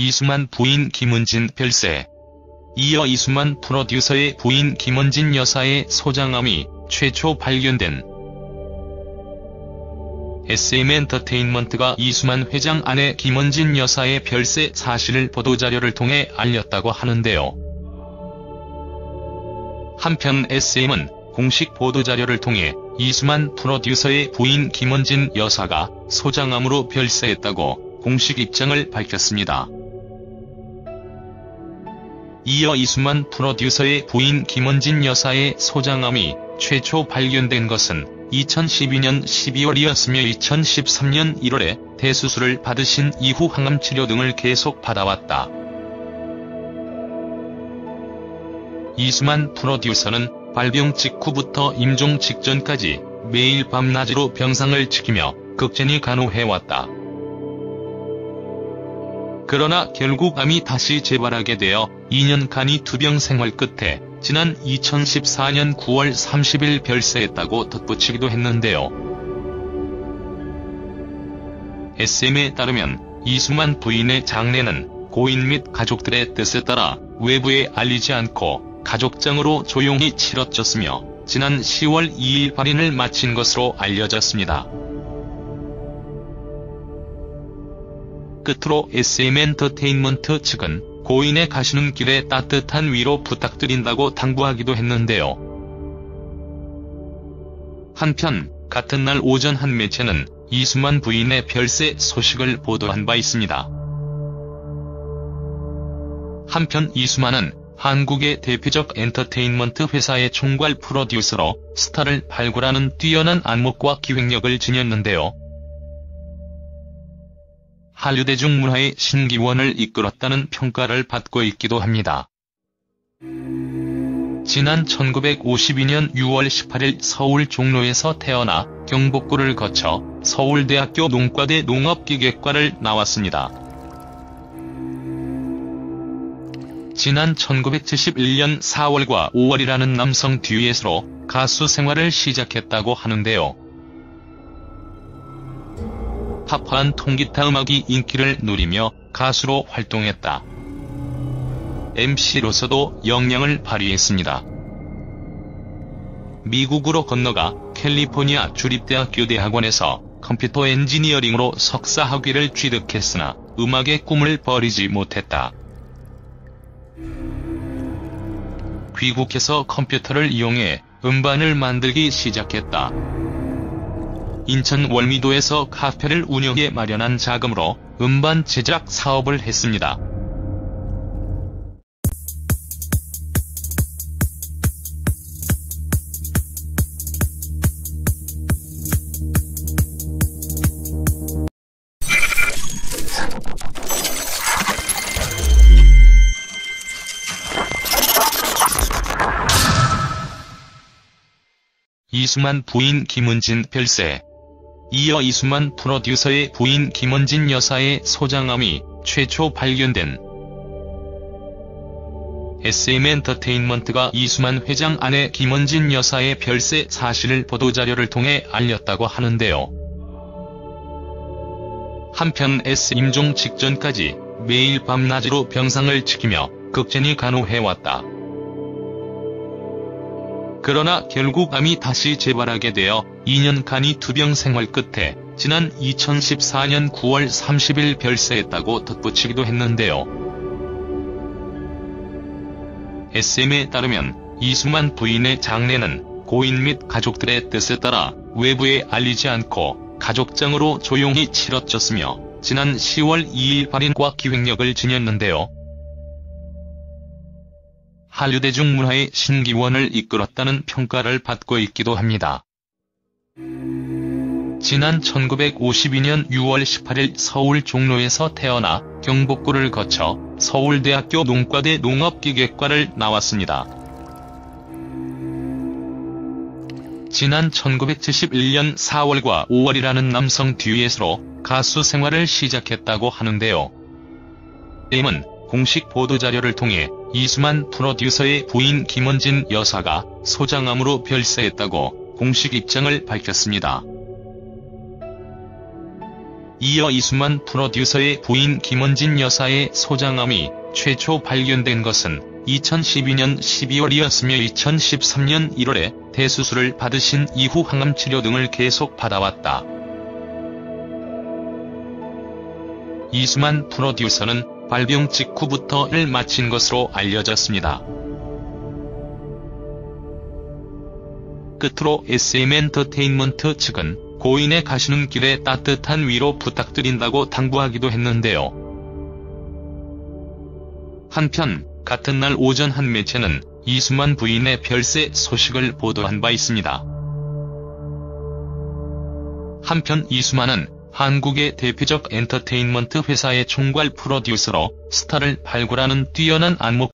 이수만 부인 김은진 별세. 이어 이수만 프로듀서의 부인 김은진 여사의 소장암이 최초 발견된 SM엔터테인먼트가 이수만 회장 아내 김은진 여사의 별세 사실을 보도자료를 통해 알렸다고 하는데요. 한편 SM은 공식 보도자료를 통해 이수만 프로듀서의 부인 김은진 여사가 소장암으로 별세했다고 공식 입장을 밝혔습니다. 이어 이수만 프로듀서의 부인 김은진 여사의 소장암이 최초 발견된 것은 2012년 12월이었으며 2013년 1월에 대수술을 받으신 이후 항암 치료 등을 계속 받아왔다. 이수만 프로듀서는 발병 직후부터 임종 직전까지 매일 밤낮으로 병상을 지키며 극진히 간호해왔다. 그러나 결국 암이 다시 재발하게 되어 2년간이 투병 생활 끝에 지난 2014년 9월 30일 별세했다고 덧붙이기도 했는데요. SM에 따르면 이수만 부인의 장례는 고인 및 가족들의 뜻에 따라 외부에 알리지 않고 가족장으로 조용히 치러졌으며 지난 10월 2일 발인을 마친 것으로 알려졌습니다. 끝으로 SM엔터테인먼트 측은 고인의 가시는 길에 따뜻한 위로 부탁드린다고 당부하기도 했는데요. 한편 같은 날 오전 한 매체는 이수만 부인의 별세 소식을 보도한 바 있습니다. 한편 이수만은 한국의 대표적 엔터테인먼트 회사의 총괄 프로듀서로 스타를 발굴하는 뛰어난 안목과 기획력을 지녔는데요. 한류 대중 문화의 신기원을 이끌었다는 평가를 받고 있기도 합니다. 지난 1952년 6월 18일 서울 종로에서 태어나 경복고를 거쳐 서울대학교 농과대 농업기계과를 나왔습니다. 지난 1971년 4월과 5월이라는 남성 듀엣으로 가수 생활을 시작했다고 하는데요. 팝한 통기타 음악이 인기를 누리며 가수로 활동했다. MC로서도 역량을 발휘했습니다. 미국으로 건너가 캘리포니아 주립대학교 대학원에서 컴퓨터 엔지니어링으로 석사 학위를 취득했으나 음악의 꿈을 버리지 못했다. 귀국해서 컴퓨터를 이용해 음반을 만들기 시작했다. 인천 월미도에서 카페를 운영해 마련한 자금으로 음반 제작 사업을 했습니다. 이수만 부인 김은진 별세 이어 이수만 프로듀서의 부인 김은진 여사의 소장암이 최초 발견된 SM엔터테인먼트가 이수만 회장 아내 김은진 여사의 별세 사실을 보도자료를 통해 알렸다고 하는데요. 한편 S 임종 직전까지 매일 밤낮으로 병상을 지키며 극진히 간호해왔다. 그러나 결국 암이 다시 재발하게 되어 2년간이 투병 생활 끝에 지난 2014년 9월 30일 별세했다고 덧붙이기도 했는데요. SM에 따르면 이수만 부인의 장례는 고인 및 가족들의 뜻에 따라 외부에 알리지 않고 가족장으로 조용히 치러졌으며 지난 10월 2일 발인과 기획력을 지녔는데요. 한류 대중 문화의 신기원을 이끌었다는 평가를 받고 있기도 합니다. 지난 1952년 6월 18일 서울 종로에서 태어나 경복고를 거쳐 서울대학교 농과대 농업기계과를 나왔습니다. 지난 1971년 4월과 5월이라는 남성 듀엣으로 가수 생활을 시작했다고 하는데요. M은 공식 보도자료를 통해 이수만 프로듀서의 부인 김원진 여사가 소장암으로 별세했다고 공식 입장을 밝혔습니다. 이어 이수만 프로듀서의 부인 김원진 여사의 소장암이 최초 발견된 것은 2012년 12월이었으며 2013년 1월에 대수술을 받으신 이후 항암 치료 등을 계속 받아왔다. 이수만 프로듀서는 발병 직후부터 를 마친 것으로 알려졌습니다. 끝으로 SM 엔터테인먼트 측은 고인의 가시는 길에 따뜻한 위로 부탁드린다고 당부하기도 했는데요. 한편 같은 날 오전 한 매체는 이수만 부인의 별세 소식을 보도한 바 있습니다. 한편 이수만은 한국의 대표적 엔터테인먼트 회사의 총괄 프로듀서로 스타를 발굴하는 뛰어난 안목